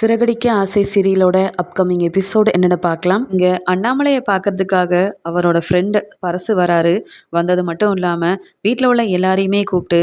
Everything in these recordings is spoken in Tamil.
சிறகடிக்க ஆசை சீரியலோட அப்கமிங் எபிசோடு என்னென்னு பார்க்கலாம். இங்கே அண்ணாமலையை பார்க்கறதுக்காக அவரோட ஃப்ரெண்டு பரசு வராரு. வந்தது மட்டும் இல்லாமல் வீட்டில் உள்ள எல்லாரையுமே கூப்பிட்டு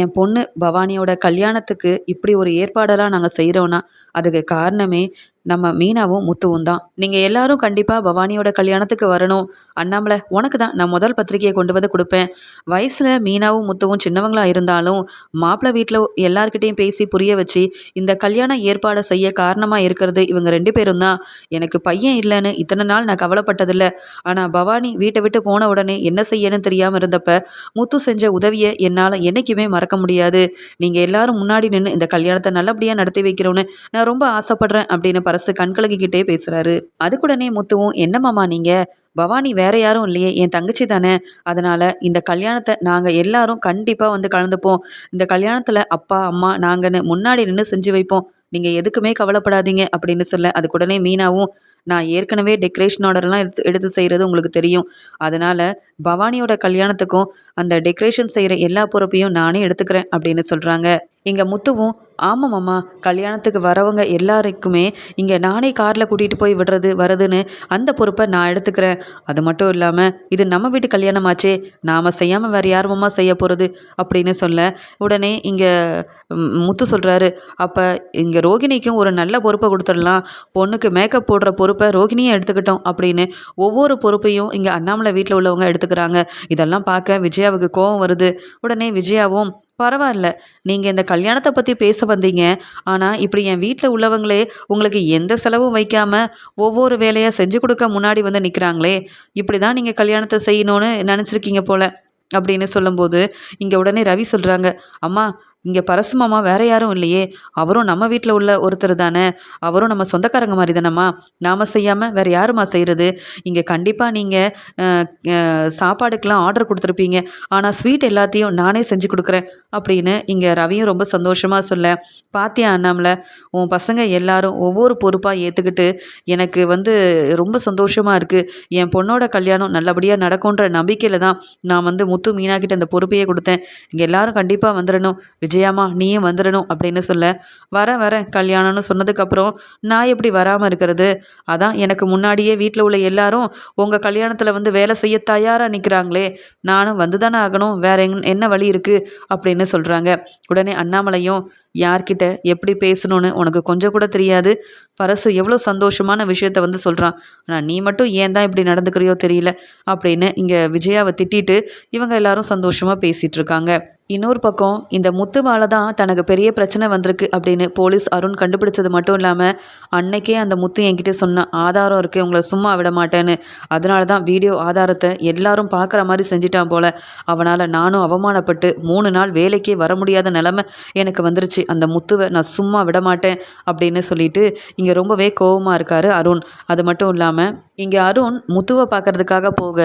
என் பொண்ணு பவானியோட கல்யாணத்துக்கு இப்படி ஒரு ஏற்பாடெல்லாம் நாங்கள் செய்கிறோன்னா அதுக்கு காரணமே நம்ம மீனாவும் முத்துவும் தான். நீங்கள் எல்லாரும் கண்டிப்பாக பவானியோட கல்யாணத்துக்கு வரணும். அண்ணாமலை உனக்கு தான் நான் முதல் பத்திரிகையை கொண்டு வந்து கொடுப்பேன். வயசில் மீனாவும் முத்துவும் சின்னவங்களாக இருந்தாலும் மாப்பிள்ளை வீட்டில் எல்லார்கிட்டையும் பேசி புரிய வச்சு இந்த கல்யாண ஏற்பாடை செய்ய காரணமாக இருக்கிறது இவங்க ரெண்டு பேரும் தான். எனக்கு பையன் இல்லைன்னு இத்தனை நாள் நான் கவலைப்பட்டதில்லை. ஆனால் பவானி வீட்டை விட்டு போன உடனே என்ன செய்யணும்னு தெரியாமல் இருந்தப்ப முத்து செஞ்ச உதவியை என்னால் என்றைக்குமே மறக்க முடியாது. நீங்கள் எல்லாரும் முன்னாடி நின்று இந்த கல்யாணத்தை நல்லபடியாக நடத்தி வைக்கிறோன்னு நான் ரொம்ப ஆசைப்படுறேன் அப்படின்னு பரசு கண்கலகிக்கிட்டே பேசுகிறாரு அதுக்குடனே முத்துவும் என்னம்மாமா நீங்கள் பவானி வேற யாரும் இல்லையே என் தங்கச்சி தானே. அதனால் இந்த கல்யாணத்தை நாங்கள் எல்லாரும் கண்டிப்பாக வந்து கலந்துப்போம். இந்த கல்யாணத்தில் அப்பா அம்மா நாங்கன்னு முன்னாடி நின்று செஞ்சு வைப்போம். நீங்கள் எதுக்குமே கவலைப்படாதீங்க அப்படின்னு சொல்ல அதுக்குடனே மீனாவும் நான் ஏற்கனவே டெக்கரேஷன் ஆர்டர்லாம் எடுத்து எடுத்து செய்கிறது உங்களுக்கு தெரியும். அதனால் பவானியோட கல்யாணத்துக்கும் அந்த டெக்கரேஷன் செய்கிற எல்லா பொறுப்பையும் நானே எடுத்துக்கிறேன் அப்படின்னு சொல்கிறாங்க எங்கள் முத்துவும் ஆமாம் மாமா கல்யாணத்துக்கு வரவங்க எல்லாருக்குமே இங்கே நானே காரில் கூட்டிகிட்டு போய் விடுறது வரதுன்னு அந்த பொறுப்பை நான் எடுத்துக்கிறேன். அது மட்டும் இல்லாமல் இது நம்ம வீட்டு கல்யாணமாச்சே நாம் செய்யாமல் வேறு யார் மாமா செய்ய போகிறது அப்படின்னு சொல்ல உடனே இங்கே முத்து சொல்கிறாரு அப்போ இங்கே ரோகிணிக்கும் ஒரு நல்ல பொறுப்பை கொடுத்துடலாம். பொண்ணுக்கு மேக்கப் போடுற பொறுப்பை ரோகிணியை எடுத்துக்கிட்டோம் அப்படின்னு ஒவ்வொரு பொறுப்பையும் இங்கே அண்ணாமலை வீட்டில் உள்ளவங்க எடுத்துக்கிறாங்க. இதெல்லாம் பார்க்க விஜயாவுக்கு கோவம் வருது. உடனே விஜயாவும் பரவாயில்ல. நீங்கள் இந்த கல்யாணத்தை பற்றி பேச வந்தீங்க. ஆனால் இப்படி என் வீட்டில் உள்ளவங்களே உங்களுக்கு எந்த செலவும் வைக்காமல் ஒவ்வொரு வேலையாக செஞ்சு கொடுக்க முன்னாடி வந்து நிற்கிறாங்களே இப்படி தான் நீங்கள் கல்யாணத்தை செய்யணும்னு நினச்சிருக்கீங்க போல் அப்படின்னு சொல்லும்போது இங்கே உடனே ரவி சொல்கிறாங்க அம்மா இங்கே பரசுமாமா வேற யாரும் இல்லையே. அவரும் நம்ம வீட்டில் உள்ள ஒருத்தர் தானே. அவரும் நம்ம சொந்தக்காரங்க மாதிரி தானம்மா. நாம் செய்யாமல் வேறு யாருமா செய்கிறது இங்கே கண்டிப்பாக நீங்கள் சாப்பாடுக்கெலாம் ஆர்டர் கொடுத்துருப்பீங்க. ஆனால் ஸ்வீட் எல்லாத்தையும் நானே செஞ்சு கொடுக்குறேன் அப்படின்னு இங்கே ரவியும் ரொம்ப சந்தோஷமாக சொல்ல. பாத்தியா அண்ணாமலை உன் பசங்க எல்லாரும் ஒவ்வொரு பொறுப்பாக ஏற்றுக்கிட்டு எனக்கு வந்து ரொம்ப சந்தோஷமாக இருக்குது என் பொண்ணோட கல்யாணம் நல்லபடியாக நடக்கும்ன்ற நம்பிக்கையில் தான் நான் வந்து முத்து மீனாக்கிட்ட அந்த பொறுப்பையே கொடுத்தேன். இங்கே எல்லாரும் கண்டிப்பாக வந்துடணும் விஜயாமா நீயும் வந்துடணும் அப்படின்னு சொல்ல வரேன் வரேன் கல்யாணம்னு சொன்னதுக்கப்புறம் நான் எப்படி வராமல் இருக்கிறது? அதான் எனக்கு முன்னாடியே வீட்டில் உள்ள எல்லாரும் உங்கள் கல்யாணத்தில் வந்து வேலை செய்ய தயாராக நிற்கிறாங்களே நானும் வந்து தானே ஆகணும் வேற எங் என்ன வழி இருக்குது அப்படின்னு சொல்கிறாங்க உடனே அண்ணாமலையும் யார்கிட்ட எப்படி பேசணும்னு உனக்கு கொஞ்சம் கூட தெரியாது. பரசு எவ்வளோ சந்தோஷமான விஷயத்த வந்து சொல்கிறான் ஆனால் நீ மட்டும் ஏன் தான் இப்படி நடந்துக்கிறியோ தெரியல அப்படின்னு இங்கே விஜயாவை திட்டிட்டு இவங்க எல்லாரும் சந்தோஷமாக பேசிகிட்டு இருக்காங்க. இன்னொரு பக்கம் இந்த முத்துவால தான் தனக்கு பெரிய பிரச்சனை வந்திருக்கு அப்படின்னு போலீஸ் அருண் கண்டுபிடிச்சது மட்டும் இல்லாமல் அன்னைக்கே அந்த முத்து என்கிட்ட சொன்ன ஆதாரம் இருக்குது உங்களை சும்மா விட மாட்டேன்னு. அதனால தான் வீடியோ ஆதாரத்தை எல்லாரும் பார்க்குற மாதிரி செஞ்சிட்டான் போல. அவனால் நானும் அவமானப்பட்டு மூணு நாள் வேலைக்கே வர முடியாத நிலமை எனக்கு வந்துருச்சு. அந்த முத்துவை நான் சும்மா விட மாட்டேன் அப்படின்னு சொல்லிட்டு இங்கே ரொம்பவே கோபமாக இருக்கார் அருண். அது மட்டும் இல்லாமல் இங்கே அருண் முத்துவை பார்க்கறதுக்காக போக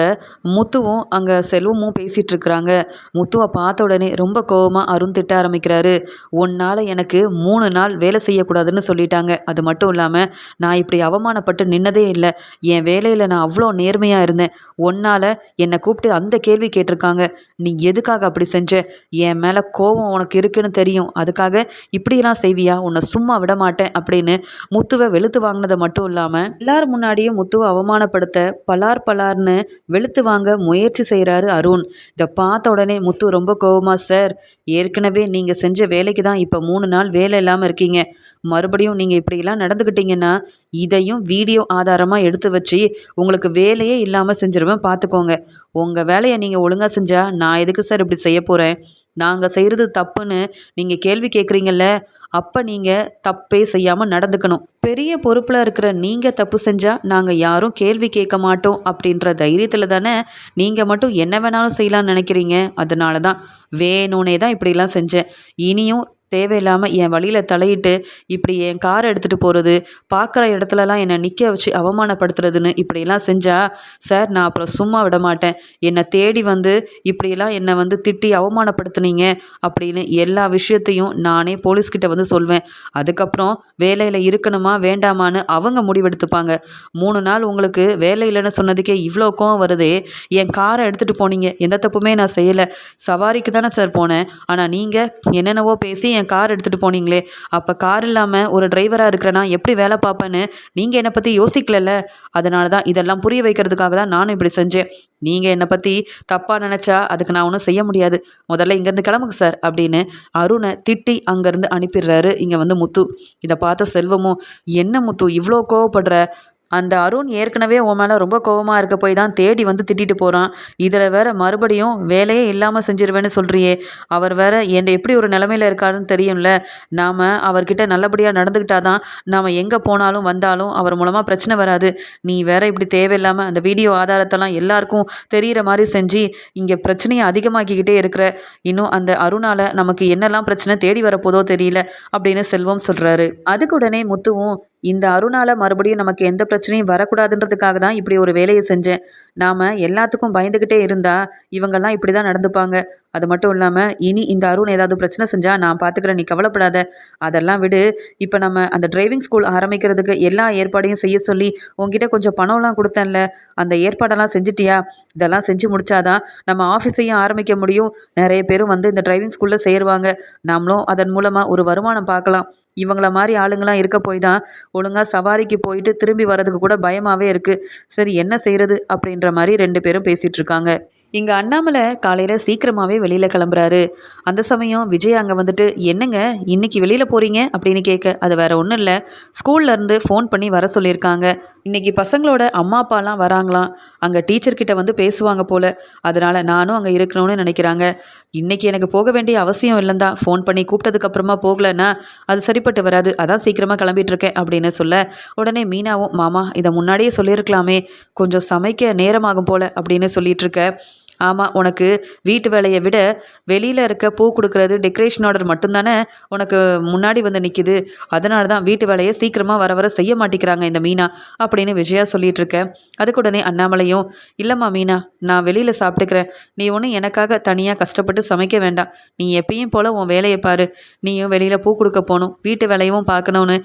முத்துவும் அங்கே செல்வமும் பேசிகிட்டு இருக்கிறாங்க. முத்துவை பார்த்த உடனே ரொம்ப கோபமாக அருண் திட்ட ஆரம்பிக்கிறாரு. உன்னால் எனக்கு மூணு நாள் வேலை செய்யக்கூடாதுன்னு சொல்லிட்டாங்க. அது மட்டும் இல்லாமல் நான் இப்படி அவமானப்பட்டு நின்னதே இல்லை. என் வேலையில் நான் அவ்வளோ நேர்மையாக இருந்தேன். உன்னால் என்னை கூப்பிட்டு அந்த கேள்வி கேட்டிருக்காங்க. நீ எதுக்காக அப்படி செஞ்ச? என் மேலே கோபம் உனக்கு இருக்குன்னு தெரியும். அதுக்காக இப்படியெல்லாம் செய்வியா? உன்னை சும்மா விட மாட்டேன் அப்படின்னு முத்துவை வெளுத்து வாங்கினதை மட்டும் இல்லாமல் எல்லார் முன்னாடியும் முத்துவை அவமானப்படுத்த பலார் பலார்னு வெளுத்து வாங்க முயற்சி செய்கிறாரு அருண். இதை பார்த்த உடனே முத்து ரொம்ப கோபமாக சார். ஏற்கனவே நீங்கள் செஞ்ச வேலைக்கு தான் இப்போ மூணு நாள் வேலை இல்லாமல் இருக்கீங்க. மறுபடியும் நீங்கள் இப்படியெல்லாம் நடந்துக்கிட்டீங்கன்னா இதையும் வீடியோ ஆதாரமாக எடுத்து வச்சு உங்களுக்கு வேலையே இல்லாமல் செஞ்சிருவேன். பார்த்துக்கோங்க உங்கள் வேலையை நீங்கள் ஒழுங்காக செஞ்சால் நான் எதுக்கு சார் இப்படி செய்ய போகிறேன் நாங்கள் செய்கிறது தப்புன்னு நீங்கள் கேள்வி கேட்குறீங்கல்ல அப்போ நீங்கள் தப்பே செய்யாமல் நடந்துக்கணும். பெரிய பொறுப்பில் இருக்கிற நீங்கள் தப்பு செஞ்சால் நாங்கள் யாரும் கேள்வி கேட்க மாட்டோம் அப்படின்ற தைரியத்தில் தானே நீங்கள் மட்டும் என்ன வேணாலும் செய்யலாம்னு நினைக்கிறீங்க? அதனால தான் வேணும்னே தான் இப்படிலாம் செஞ்சேன். இனியும் தேவையில்லாமல் என் வழியில் தலையிட்டு இப்படி என் காரை எடுத்துகிட்டு போகிறது பார்க்குற இடத்துலலாம் என்னை நிற்க வச்சு அவமானப்படுத்துறதுன்னு இப்படியெல்லாம் செஞ்சால் சார் நான் அப்புறம் சும்மா விட மாட்டேன். என்னை தேடி வந்து இப்படியெல்லாம் என்னை வந்து திட்டி அவமானப்படுத்துனீங்க அப்படின்னு எல்லா விஷயத்தையும் நானே போலீஸ்கிட்ட வந்து சொல்வேன். அதுக்கப்புறம் வேலையில் இருக்கணுமா வேண்டாமான்னு அவங்க முடிவெடுத்துப்பாங்க. மூணு நாள் உங்களுக்கு வேலை இல்லைன்னு சொன்னதுக்கே இவ்வளோ கோவம் வருதே என் காரை எடுத்துகிட்டு போனீங்க. எந்த தப்புமே நான் செய்யலை. சவாரிக்கு தானே சார் போனேன். ஆனால் நீங்கள் என்னென்னவோ பேசி என் கார் எடுத்துகிட்டு போனீங்களே. அப்போ கார் இல்லாமல் ஒரு டிரைவராக இருக்கிறேன்னா எப்படி வேலை பார்ப்பேன்னு நீங்கள் என்னை பற்றி யோசிக்கலல்ல? அதனால தான் இதெல்லாம் புரிய வைக்கிறதுக்காக தான் நானும் இப்படி செஞ்சேன். நீங்கள் என்னை பற்றி தப்பாக நினச்சா அதுக்கு நான் ஒன்றும் செய்ய முடியாது. முதல்ல இங்கேருந்து கிளம்புங்க சார் அப்படின்னு அருணை திட்டி அங்கேருந்து அனுப்பிடுறாரு. இங்கே வந்து முத்து. இதை பார்த்த செல்வமும் என்ன முத்து இவ்வளோ கோவப்படுற? அந்த அருண் ஏற்கனவே உன் மேலே ரொம்ப கோவமாக இருக்க போய் தான் தேடி வந்து திட்டிட்டு போகிறான் இதில் வேற மறுபடியும் வேலையே இல்லாமல் செஞ்சிருவேன்னு சொல்கிறியே அவர் வேற என்னை எப்படி ஒரு நிலமையில இருக்காருன்னு தெரியும்ல. நாம் அவர்கிட்ட நல்லபடியாக நடந்துக்கிட்டா தான் நாம் எங்கே போனாலும் வந்தாலும் அவர் மூலமாக பிரச்சனை வராது. நீ வேற இப்படி தேவையில்லாமல் அந்த வீடியோ ஆதாரத்தெல்லாம் எல்லாருக்கும் தெரிகிற மாதிரி செஞ்சு இங்கே பிரச்சனையை அதிகமாக்கிக்கிட்டே இருக்கிற இன்னும் அந்த அருணால் நமக்கு என்னெல்லாம் பிரச்சனை தேடி வரப்போதோ தெரியல அப்படின்னு செல்வம் சொல்கிறாரு அதுக்கு உடனே முத்துவும் இந்த அருணால் மறுபடியும் நமக்கு எந்த பிரச்சனையும் வரக்கூடாதுன்றதுக்காக தான் இப்படி ஒரு வேலையை செஞ்சேன். நாம் எல்லாத்துக்கும் பயந்துக்கிட்டே இருந்தால் இவங்கெல்லாம் இப்படி தான் நடந்துப்பாங்க. அது மட்டும் இல்லாமல் இனி இந்த அருண் ஏதாவது பிரச்சனை செஞ்சால் நான் பார்த்துக்கிறேன் நீ கவலைப்படாத. அதெல்லாம் விடு. இப்போ நம்ம அந்த டிரைவிங் ஸ்கூல் ஆரம்பிக்கிறதுக்கு எல்லா ஏற்பாடையும் செய்ய சொல்லி உங்ககிட்ட கொஞ்சம் பணம்லாம் கொடுத்தேன்ல. அந்த ஏற்பாடெல்லாம் செஞ்சிட்டியா? இதெல்லாம் செஞ்சு முடிச்சாதான் நம்ம ஆஃபீஸையும் ஆரம்பிக்க முடியும். நிறைய பேரும் வந்து இந்த டிரைவிங் ஸ்கூலில் சேருவாங்க. நாமளும் அதன் மூலமாக ஒரு வருமானம் பார்க்கலாம். இவங்கள மாதிரி ஆளுங்களாம் இருக்க போய் தான் ஒழுங்காக சவாரிக்கு போயிட்டு திரும்பி வரதுக்கு கூட பயமாகவே இருக்குது சரி என்ன செய்கிறது அப்படின்ற மாதிரி ரெண்டு பேரும் பேசிகிட்டு இருக்காங்க. இங்கே அண்ணாமலை காலையில் சீக்கிரமாகவே வெளியில் கிளம்புறாரு. அந்த சமயம் விஜய் அங்கே வந்துட்டு என்னங்க இன்றைக்கி வெளியில் போகிறீங்க அப்படின்னு கேட்க அது வேற ஒன்றும் இல்லை. ஸ்கூல்லேருந்து ஃபோன் பண்ணி வர சொல்லியிருக்காங்க. இன்றைக்கி பசங்களோட அம்மா அப்பாலாம் வராங்களாம். அங்கே டீச்சர்கிட்ட வந்து பேசுவாங்க போல். அதனால் நானும் அங்கே இருக்கணும்னு நினைக்கிறாங்க. இன்னைக்கு எனக்கு போக வேண்டிய அவசியம் இல்லைந்தான் ஃபோன் பண்ணி கூப்பிட்டதுக்கப்புறமா போகலன்னா அது சரிப்பட்டு வராது. அதான் சீக்கிரமாக கிளம்பிட்டுருக்கேன் அப்படின்னு சொல்ல உடனே மீனாவும் மாமா இதை முன்னாடியே சொல்லியிருக்கலாமே. கொஞ்சம் சமைக்க நேரமாகும் போல் அப்படின்னு சொல்லிட்டு ஆமாம் உனக்கு வீட்டு வேலையை விட வெளியில் இருக்க பூ கொடுக்குறது டெக்கரேஷன் ஆர்டர் மட்டும்தானே உனக்கு முன்னாடி வந்து நிற்கிது அதனால தான் வீட்டு வேலையை சீக்கிரமாக வர வர செய்ய மாட்டேங்கிறாங்க இந்த மீனா அப்படின்னு விஜயா சொல்லிட்டு இருக்க. அதுக்கு உடனே அண்ணாமலையும் இல்லைம்மா மீனா நான் வெளியில் சாப்பிட்டுக்கிறேன். நீ ஒன்றும் எனக்காக தனியாக கஷ்டப்பட்டு சமைக்க வேண்டாம். நீ எப்பயும் போல் உன் வேலையை பாரு. நீயும் வெளியில் பூ கொடுக்க போகணும். வீட்டு வேலையும் பார்க்கணுன்னு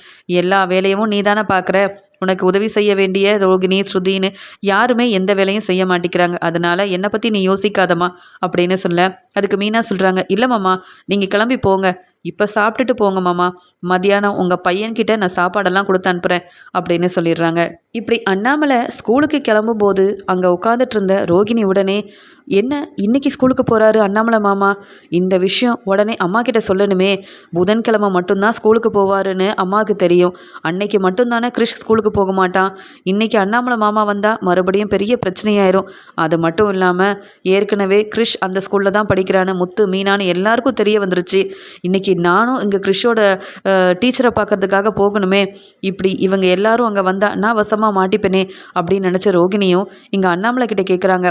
எல்லா வேலையும் நீ தானே பார்க்குற. உனக்கு உதவி செய்ய வேண்டிய ரோகிணி ஸ்ருதின்னு யாருமே எந்த வேலையும் செய்ய மாட்டேங்கிறாங்க அதனால் என்னை பற்றி நீ யோசிக்காதம்மா அப்படின்னு சொல்ல. அதுக்கு மீனா சொல்கிறாங்க இல்லை மாமா நீங்கள் கிளம்பி போங்க. இப்போ சாப்பிட்டுட்டு போங்க மாமா. மதியானம் உங்கள் பையன்கிட்ட நான் சாப்பாடெல்லாம் கொடுத்து அனுப்புகிறேன் அப்படின்னு சொல்லிடுறாங்க. இப்படி அண்ணாமலை ஸ்கூலுக்கு கிளம்பும்போது அங்கே உட்காந்துட்டு இருந்த ரோகிணி உடனே என்ன இன்னைக்கு ஸ்கூலுக்கு போகிறாரு அண்ணாமலை மாமா? இந்த விஷயம் உடனே அம்மா கிட்ட சொல்லணுமே. புதன்கிழமை மட்டும்தான் ஸ்கூலுக்கு போவாருன்னு அம்மாவுக்கு தெரியும். அன்னைக்கு மட்டும்தானே கிறிஷ் ஸ்கூலுக்கு போக மாட்டான். இன்னைக்கு அண்ணாமலை மாமா வந்தால் மறுபடியும் பெரிய பிரச்சனையாயிரும். அது மட்டும் இல்லாமல் ஏற்கனவே கிறிஷ் அந்த ஸ்கூலில் தான் படிக்கிறான்னு முத்து மீனான்னு எல்லாருக்கும் தெரிய வந்துருச்சு. இன்னைக்கு நானும் இங்கே கிறிஷோட டீச்சரை பார்க்கறதுக்காக போகணுமே. இப்படி இவங்க எல்லாரும் அங்கே வந்தால் நான் வசமாக மாட்டிப்பேனே அப்படின்னு நினச்ச ரோகிணியும் இங்கே அண்ணாமலை கிட்டே கேட்குறாங்க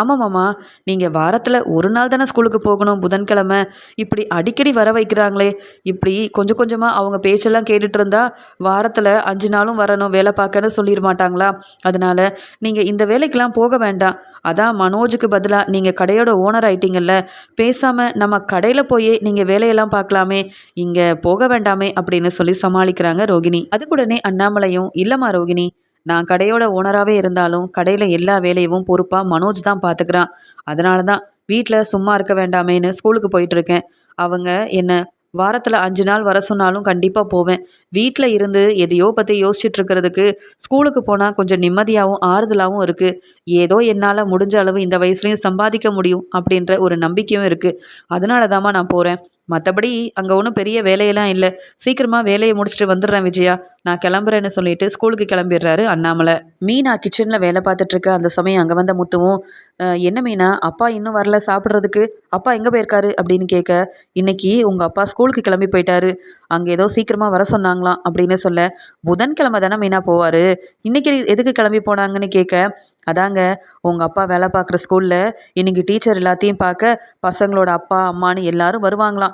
ஆமாம் மாமா நீங்கள் வாரத்தில் ஒரு நாள் தானே ஸ்கூலுக்கு போகணும் புதன்கிழமை. இப்படி அடிக்கடி வர வைக்கிறாங்களே. இப்படி கொஞ்சம் கொஞ்சமாக அவங்க பேச்செல்லாம் கேட்டுட்டு இருந்தால் வாரத்தில் அஞ்சு நாளும் வரணும் வேலை பார்க்கன்னு சொல்லிட மாட்டாங்களா? அதனால நீங்கள் இந்த வேலைக்கெல்லாம் போக வேண்டாம். அதான் மனோஜுக்கு பதிலாக நீங்கள் கடையோட ஓனர் ஆயிட்டீங்கல்ல. பேசாமல் நம்ம கடையில் போய் நீங்கள் வேலையெல்லாம் பார்க்கலாமே. இங்கே போக வேண்டாமே அப்படின்னு சொல்லி சமாளிக்கிறாங்க ரோகிணி. அதுக்குடனே அண்ணாமலையும் இல்லைம்மா ரோகிணி நான் கடையோட ஓனராகவே இருந்தாலும் கடையில் எல்லா வேலையும் பொறுப்பாக மனோஜ் தான் பார்த்துக்கிறான் அதனால தான் வீட்டில் சும்மா இருக்க வேண்டாமேன்னு ஸ்கூலுக்கு போயிட்டுருக்கேன் அவங்க என்னை வாரத்தில் அஞ்சு நாள் வர சொன்னாலும் கண்டிப்பாக போவேன். வீட்டில் இருந்து எதையோ பற்றி யோசிச்சுட்டு இருக்கிறதுக்கு ஸ்கூலுக்கு போனால் கொஞ்சம் நிம்மதியாகவும் ஆறுதலாகவும் இருக்குது ஏதோ என்னால் முடிஞ்ச அளவு இந்த வயசுலையும் சம்பாதிக்க முடியும் அப்படின்ற ஒரு நம்பிக்கையும் இருக்குது அதனால தாம்மா நான் போகிறேன் மற்றபடி அங்கே ஒன்றும் பெரிய வேலையெல்லாம் இல்லை. சீக்கிரமாக வேலையை முடிச்சுட்டு வந்துடுறேன் விஜயா. நான் கிளம்புறேன்னு சொல்லிட்டு ஸ்கூலுக்கு கிளம்பிடுறாரு அண்ணாமலை. மீனா கிச்சனில் வேலை பார்த்துட்ருக்க அந்த சமயம் அங்கே வந்த முத்துவும் என்ன மீனா? அப்பா இன்னும் வரல சாப்பிட்றதுக்கு? அப்பா எங்கே போயிருக்காரு? அப்படின்னு கேட்க இன்னைக்கு உங்கள் அப்பா ஸ்கூலுக்கு கிளம்பி போயிட்டாரு. அங்கே ஏதோ சீக்கிரமாக வர சொன்னாங்களாம் அப்படின்னு சொல்ல புதன்கிழமை தானே மீனா போவார்? இன்னைக்கு எதுக்கு கிளம்பி போனாங்கன்னு கேட்க அதாங்க உங்கள் அப்பா வேலை பார்க்குற ஸ்கூலில் இன்னைக்கு டீச்சர் எல்லாத்தையும் பார்க்க பசங்களோட அப்பா அம்மான்னு எல்லாரும் வருவாங்களாம்.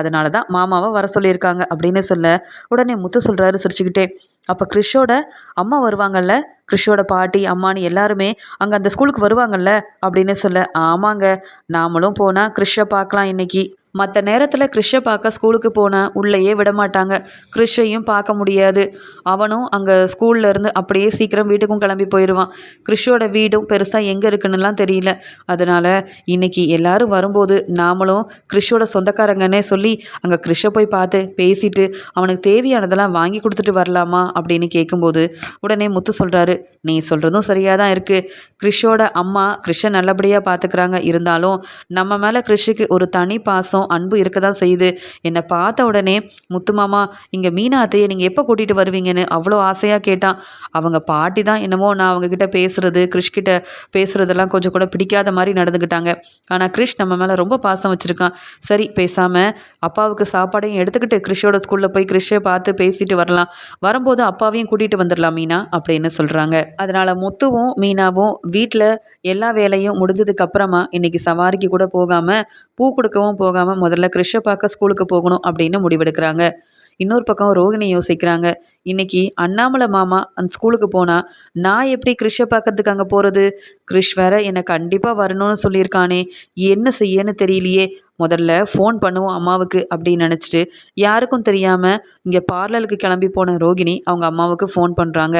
அதனால தான் மாமாவை வர சொல்லியிருக்காங்க அப்படின்னு சொல்ல உடனே முத்து சொல்கிறாரு சிரிச்சுக்கிட்டே. அப்போ கிறிஷோட அம்மா வருவாங்கல்ல? கிறிஷோட பாட்டி அம்மான்னு எல்லாருமே அங்கே அந்த ஸ்கூலுக்கு வருவாங்கல்ல? அப்படின்னு சொல்ல ஆமாங்க நாமளும் போனால் கிறிஷை பார்க்கலாம் இன்னைக்கு. மற்ற நேரத்தில் கிறிஷை பார்க்க ஸ்கூலுக்கு போனால் உள்ளேயே விட மாட்டாங்க. கிறிஷையும் பார்க்க முடியாது. அவனும் அங்கே ஸ்கூல்ல இருந்து அப்படியே சீக்கிரம் வீட்டுக்கும் கிளம்பி போயிடுவான் கிறிஷோட வீடும் பெருசாக எங்கே இருக்குன்னுலாம் தெரியல. அதனால் இன்னைக்கு எல்லாரும் வரும்போது நாமளும் கிறிஷோட சொந்தக்காரங்கன்னே சொல்லி சொல்லி அங்கே கிறிஷை போய் பார்த்து பேசிட்டு அவனுக்கு தேவையானதெல்லாம் வாங்கி கொடுத்துட்டு வரலாமா? அப்படின்னு கேட்கும்போது உடனே முத்து சொல்கிறாரு நீ சொல்கிறதும் சரியாக தான் இருக்குது கிறிஷோட அம்மா கிறிஷை நல்லபடியாக பார்த்துக்கிறாங்க இருந்தாலும் நம்ம மேலே கிறிஷுக்கு ஒரு தனி பாசம் அன்பு இருக்க தான் செய்யுது. என்னை பார்த்த உடனே முத்து மாமா இங்கே மீனா அத்தையை நீங்கள் எப்போ கூட்டிகிட்டு வருவீங்கன்னு? அவ்வளோ ஆசையாக கேட்டான். அவங்க பாட்டி தான் என்னமோ நான் அவங்கக்கிட்ட பேசுகிறது கிறிஷ்கிட்ட பேசுகிறதெல்லாம் கொஞ்சம் கூட பிடிக்காத மாதிரி நடந்துக்கிட்டாங்க ஆனால் கிறிஷ் நம்ம மேலே ரொம்ப பாசம் வச்சுருக்கான். சரி பேசாமல் அப்பாவுக்கு சாப்பாடையும் எடுத்துக்கிட்டு கிறிஷோட ஸ்கூலில் போய் கிறிஷை பார்த்து பேசிட்டு வரலாம். வரும்போது அப்பாவையும் கூட்டிகிட்டு வந்துடலாம் மீனா அப்படின்னு சொல்கிறாங்க அதனால் முத்துவும் மீனாவும் வீட்டில் எல்லா வேலையும் முடிஞ்சதுக்கு அப்புறமா இன்றைக்கி சவாரிக்கு கூட போகாமல் பூ கொடுக்கவும் போகாமல் முதல்ல கிறிஷை பார்க்க ஸ்கூலுக்கு போகணும் அப்படின்னு முடிவெடுக்கிறாங்க. இன்னொரு பக்கம் ரோகிணி யோசிக்கிறாங்க இன்னைக்கு அண்ணாமலை மாமா அந்த ஸ்கூலுக்கு போனால் நான் எப்படி கிறிஷை பார்க்கறதுக்கு அங்கே போகிறது கிறிஷ் வேற என்னை கண்டிப்பாக வரணும்னு சொல்லியிருக்கானே என்ன செய்யன்னு தெரியலையே முதல்ல ஃபோன் பண்ணுவோம் அம்மாவுக்கு அப்படின்னு நினச்சிட்டு யாருக்கும் தெரியாமல் இங்கே பார்லருக்கு கிளம்பி போன ரோகிணி அவங்க அம்மாவுக்கு ஃபோன் பண்ணுறாங்க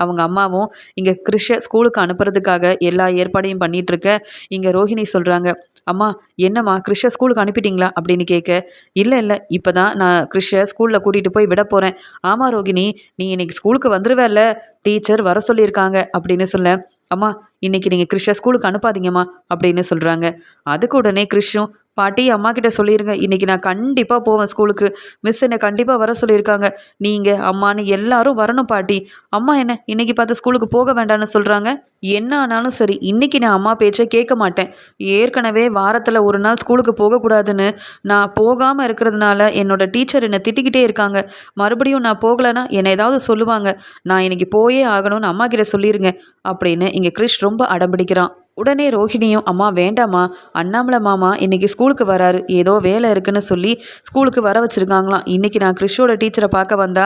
அவங்க அம்மாவும் இங்கே கிறிஷை ஸ்கூலுக்கு அனுப்புறதுக்காக எல்லா ஏற்பாடையும் பண்ணிகிட்ருக்க இங்கே ரோஹிணி சொல்கிறாங்க அம்மா என்னம்மா கிறிஷை ஸ்கூலுக்கு அனுப்பிட்டீங்களா? அப்படின்னு கேட்க இல்லை இல்லை இப்போ தான் நான் கிறிஷை ஸ்கூலில் கூட்டிகிட்டு போய் விட போகிறேன் ஆமாம் ரோகிணி நீ இன்னைக்கு ஸ்கூலுக்கு வந்துடுவேல்ல டீச்சர் வர சொல்லியிருக்காங்க அப்படின்னு சொல்ல அம்மா இன்னைக்கு நீங்கள் கிறிஷை ஸ்கூலுக்கு அனுப்பாதீங்கம்மா அப்படின்னு சொல்கிறாங்க அதுக்கு உடனே கிறிஷும் பாட்டி அம்மா கிட்ட சொல்லிடுங்க இன்றைக்கி நான் கண்டிப்பாக போவேன் ஸ்கூலுக்கு. மிஸ் என்னை கண்டிப்பாக வர சொல்லியிருக்காங்க. நீங்கள் அம்மான்னு எல்லாரும் வரணும் பாட்டி. அம்மா என்ன இன்றைக்கி பார்த்து ஸ்கூலுக்கு போக வேண்டாம்னு சொல்கிறாங்க என்ன ஆனாலும் சரி இன்றைக்கி நான் அம்மா பேச்சை கேட்க மாட்டேன். ஏற்கனவே வாரத்தில் ஒரு நாள் ஸ்கூலுக்கு போகக்கூடாதுன்னு நான் போகாமல் இருக்கிறதுனால என்னோடய டீச்சர் என்னை திட்டிக்கிட்டே இருக்காங்க. மறுபடியும் நான் போகலைன்னா என்னை ஏதாவது சொல்லுவாங்க. நான் இன்றைக்கி போயே ஆகணும்னு அம்மா கிட்ட சொல்லிடுங்க அப்படின்னு இங்கே கிறிஷ் ரொம்ப அடம்பிடிக்கிறான் உடனே ரோஹிணியும் அம்மா வேண்டாம்மா. அண்ணாமலை மாமா இன்றைக்கி ஸ்கூலுக்கு வராரு. ஏதோ வேலை இருக்குன்னு சொல்லி ஸ்கூலுக்கு வர வச்சுருக்காங்களாம். இன்றைக்கி நான் கிறிஷோட டீச்சரை பார்க்க வந்தா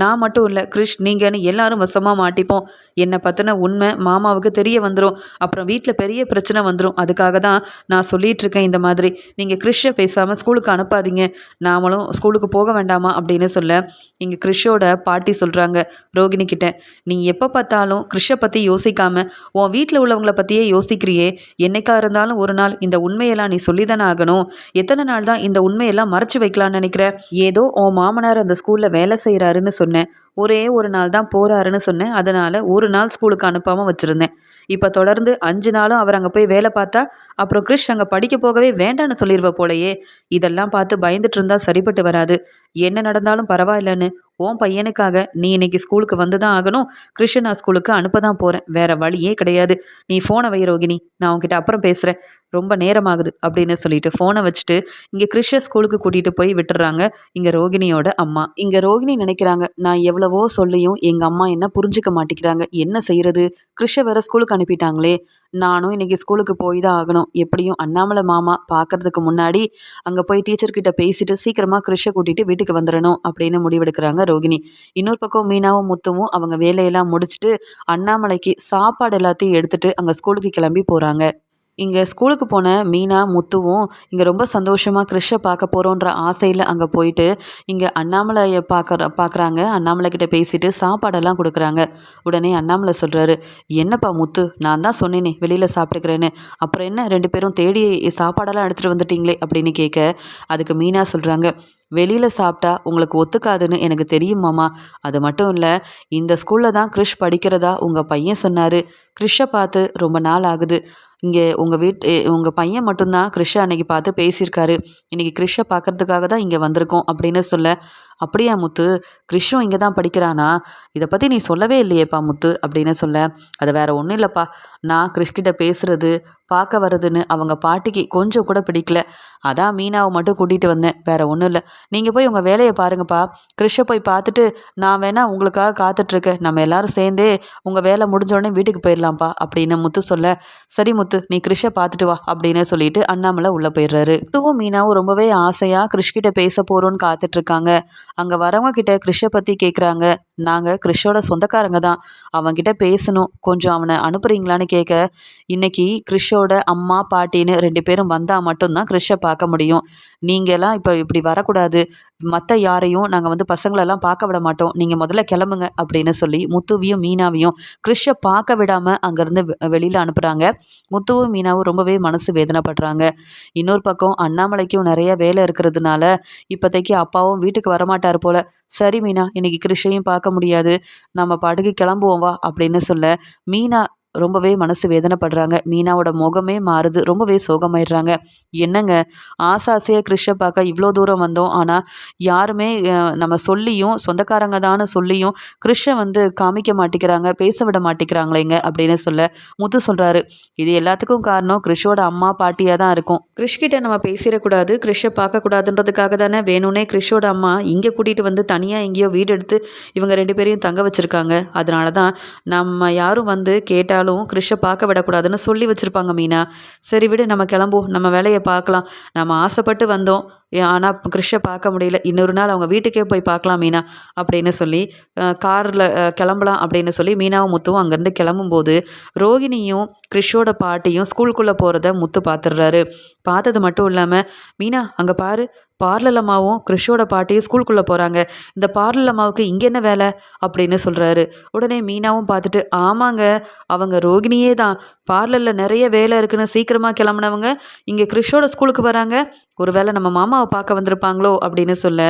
நான் மட்டும் இல்லை கிறிஷ் நீங்கன்னு எல்லாரும் வசமாக மாட்டிப்போம். என்னை பற்றின உண்மை மாமாவுக்கு தெரிய வந்துடும் அப்புறம் வீட்டில் பெரிய பிரச்சனை வந்துடும் அதுக்காக தான் நான் சொல்லிகிட்டு இருக்கேன் இந்த மாதிரி. நீங்கள் கிறிஷை பேசாமல் ஸ்கூலுக்கு அனுப்பாதீங்க. நாமளும் ஸ்கூலுக்கு போக வேண்டாமா? அப்படின்னு சொல்ல இங்கே கிறிஷோட பாட்டி சொல்கிறாங்க ரோகிணி கிட்ட நீ எப்போ பார்த்தாலும் கிறிஷை பற்றி யோசிக்காமல் உன் வீட்டில் உள்ளவங்களை பற்றியே யோசி யோசிக்கிறியே? என்னைக்கா இருந்தாலும் ஒரு நாள் இந்த உண்மையெல்லாம் நீ சொல்லிதானே ஆகணும். எத்தனை நாள் தான் இந்த உண்மையெல்லாம் மறைச்சு வைக்கலான்னு நினைக்கிற? ஏதோ உன் மாமனார் அந்த ஸ்கூலில் வேலை செய்கிறாருன்னு சொன்னேன். ஒரே ஒரு நாள் தான் போகிறாருன்னு சொன்னேன். அதனால் ஒரு நாள் ஸ்கூலுக்கு அனுப்பாமல் வச்சுருந்தேன். இப்போ தொடர்ந்து அஞ்சு நாளும் அவர் அங்கே போய் வேலை பார்த்தா அப்புறம் கிறிஷ் அங்கே படிக்க போகவே வேண்டான்னு சொல்லிடுவ போலையே. இதெல்லாம் பார்த்து பயந்துட்டு இருந்தால் சரிப்பட்டு வராது. என்ன நடந்தாலும் பரவாயில்லன்னு. உன் பையனுக்காக நீ இன்னைக்கு ஸ்கூலுக்கு வந்து தான் ஆகணும். கிருஷ்ணா ஸ்கூலுக்கு அனுப்ப தான் போகிறேன் வேற வழியே கிடையாது. நீ ஃபோனை வை ரோகிணி. நான் உங்ககிட்ட அப்புறம் பேசுகிறேன் ரொம்ப நேரமாகுது அப்படின்னு சொல்லிட்டு ஃபோனை வச்சுட்டு இங்கே கிருஷ்ண ஸ்கூலுக்கு கூட்டிகிட்டு போய் விட்டுறாங்க இங்கே ரோகிணியோட அம்மா. இங்கே ரோகிணி நினைக்கிறாங்க நான் எவ்வளோ எவ்வளவோ சொல்லியும் எங்கள் அம்மா என்ன புரிஞ்சுக்க மாட்டேங்கிறாங்க. என்ன செய்கிறது கிருஷ வேற ஸ்கூலுக்கு அனுப்பிட்டாங்களே. நானும் இன்றைக்கி ஸ்கூலுக்கு போய் தான் ஆகணும். எப்படியும் அண்ணாமலை மாமா பார்க்கறதுக்கு முன்னாடி அங்கே போய் டீச்சர்கிட்ட பேசிட்டு சீக்கிரமாக கிருஷை கூட்டிகிட்டு வீட்டுக்கு வந்துடணும் அப்படின்னு முடிவெடுக்கிறாங்க ரோகிணி. இன்னொரு பக்கம் மீனாவும் முத்துவும் அவங்க வேலையெல்லாம் முடிச்சுட்டு அண்ணாமலைக்கு சாப்பாடு எல்லாத்தையும் எடுத்துகிட்டு அங்கே ஸ்கூலுக்கு கிளம்பி போகிறாங்க இங்கே ஸ்கூலுக்கு போன மீனா முத்துவும் இங்கே ரொம்ப சந்தோஷமாக கிறிஷை பார்க்க போகிறோன்ற ஆசையில் அங்கே போயிட்டு இங்கே அண்ணாமலையை பார்க்குற பார்க்குறாங்க. அண்ணாமலை கிட்ட பேசிட்டு சாப்பாடெல்லாம் கொடுக்குறாங்க. உடனே அண்ணாமலை சொல்கிறாரு என்னப்பா முத்து நான் தான் சொன்னேனே வெளியில் சாப்பிட்டுக்கிறேன்னு. அப்புறம் என்ன ரெண்டு பேரும் தேடி சாப்பாடெல்லாம் எடுத்துகிட்டு வந்துட்டீங்களே? அப்படின்னு கேட்க அதுக்கு மீனா சொல்கிறாங்க வெளியில் சாப்பிட்டா உங்களுக்கு ஒத்துக்காதுன்னு எனக்கு தெரியுமாம்மா அது மட்டும் இல்லை இந்த ஸ்கூலில் தான் கிறிஷ் படிக்கிறதா உங்கள் பையன் சொன்னார். கிறிஷை பார்த்து ரொம்ப நாள் ஆகுது. இங்கே உங்கள் வீட் உங்கள் பையன் மட்டும்தான் கிறிஷை அன்றைக்கி பார்த்து பேசியிருக்காரு. இன்றைக்கி கிறிஷை பார்க்குறதுக்காக தான் இங்கே வந்திருக்கோம் அப்படின்னு சொல்ல அப்படியா முத்து? கிருஷ்ணும் இங்கே தான் படிக்கிறானா? இதை பற்றி நீ சொல்லவே இல்லையேப்பா முத்து அப்படின்னு சொல்ல. அது வேற ஒன்றும் இல்லைப்பா. நான் கிருஷ்கிட்ட பேசுகிறது பார்க்க வர்றதுன்னு அவங்க பாட்டிக்கு கொஞ்சம் கூட பிடிக்கல. அதான் மீனாவை மட்டும் கூட்டிகிட்டு வந்தேன். வேற ஒன்றும் இல்லை. நீங்கள் போய் உங்கள் வேலையை பாருங்கப்பா. கிறிஷை போய் பார்த்துட்டு நான் வேணா உங்களுக்காக காத்துட்ருக்கேன். நம்ம எல்லாரும் சேர்ந்தே உங்கள் வேலை முடிஞ்சோடனே வீட்டுக்கு போயிடலாம்ப்பா அப்படின்னு முத்து சொல்ல. சரி முத்து நீ கிறிஷை பார்த்துட்டு வா அப்படின்னு சொல்லிட்டு அண்ணாமலை உள்ளே போயிடுறாரு. முத்துவும் மீனாவும் ரொம்பவே ஆசையாக கிருஷ்கிட்ட பேச போகிறோன்னு காத்துட்ருக்காங்க. அங்கே வரவங்க கிட்ட கிறிஷை பற்றி கேட்குறாங்க நாங்கள் கிறிஷோட சொந்தக்காரங்க தான். அவன்கிட்ட பேசணும். கொஞ்சம் அவனை அனுப்புறீங்களான்னு கேட்க இன்னைக்கு கிறிஷோட அம்மா பாட்டின்னு ரெண்டு பேரும் வந்தால் மட்டும்தான் கிறிஷை பார்க்க முடியும். நீங்கள்லாம் இப்போ இப்படி வரக்கூடாது. மற்ற யாரையும் நாங்கள் வந்து பசங்களெல்லாம் பார்க்க விட மாட்டோம். நீங்கள் முதல்ல கிளம்புங்க அப்படின்னு சொல்லி முத்துவையும் மீனாவையும் கிறிஷை பார்க்க விடாமல் அங்கேருந்து வெளியில் அனுப்புகிறாங்க முத்துவும் மீனாவும் ரொம்பவே மனசு வேதனைப்படுறாங்க. இன்னொரு பக்கம் அண்ணாமலைக்கும் நிறைய வேலை இருக்கிறதுனால இப்போதைக்கு அப்பாவும் வீட்டுக்கு வரமாட்டார் போல். சரி மீனா இன்னைக்கு கிறிஷையும் பார்க்க முடியாது. நம்ம பாட்டுக்கு கிளம்புவோம் வா அப்படின்னு சொல்ல மீனா ரொம்பவே மனசு வேதனைப்படுறாங்க. மீனாவோட முகமே மாறுது. ரொம்பவே சோகமாயிடுறாங்க. என்னங்க? ஆசை ஆசையாக பார்க்க இவ்வளோ தூரம் வந்தோம். ஆனால் யாருமே நம்ம சொல்லியும் சொந்தக்காரங்க தானே சொல்லியும் கிருஷ்ண வந்து காமிக்க மாட்டேங்கிறாங்க பேச விட மாட்டேங்கிறாங்களேங்க அப்படின்னு சொல்ல முத்து சொல்கிறாரு இது எல்லாத்துக்கும் காரணம் கிருஷோட அம்மா பாட்டியாக தான் இருக்கும். கிருஷ்கிட்ட நம்ம பேசிடக்கூடாது கிறிஷை பார்க்கக்கூடாதுன்றதுக்காக தானே வேணும்னே கிருஷோட அம்மா இங்கே கூட்டிகிட்டு வந்து தனியாக எங்கேயோ வீடு எடுத்து இவங்க ரெண்டு பேரையும் தங்க வச்சுருக்காங்க. அதனால தான் நம்ம யாரும் வந்து கேட்டால் இருந்தாலும் கிறிஷை பார்க்க விடக்கூடாதுன்னு சொல்லி வச்சுருப்பாங்க மீனா. சரி விடு நம்ம கிளம்புவோம் நம்ம வேலையை பார்க்கலாம். நம்ம ஆசைப்பட்டு வந்தோம். ஆனால் கிறிஷை பார்க்க முடியல. இன்னொரு நாள் அவங்க வீட்டுக்கே போய் பார்க்கலாம் மீனா அப்படின்னு சொல்லி காரில் கிளம்பலாம் அப்படின்னு சொல்லி மீனாவும் முத்துவும் அங்கேருந்து கிளம்பும்போது ரோகிணியும் கிறிஷோட பாட்டியும் ஸ்கூலுக்குள்ளே போகிறத முத்து பார்த்துடுறாரு. பார்த்தது மட்டும் இல்லாமல் மீனா அங்கே பாரு பார்லர் அம்மாவும் கிறிஷோட பாட்டியும் ஸ்கூலுக்குள்ளே போகிறாங்க இந்த பார்லர் அம்மாவுக்கு இங்கே என்ன வேலை? அப்படின்னு சொல்கிறாரு உடனே மீனாவும் பார்த்துட்டு ஆமாங்க அவங்க ரோகிணியே தான். பார்லரில் நிறைய வேலை இருக்குன்னு சீக்கிரமாக கிளம்புனவங்க இங்கே கிறிஷோட ஸ்கூலுக்கு வராங்க. ஒருவேளை நம்ம மாமாவை பார்க்க வந்திருப்பாங்களோ அப்படின்னு சொல்ல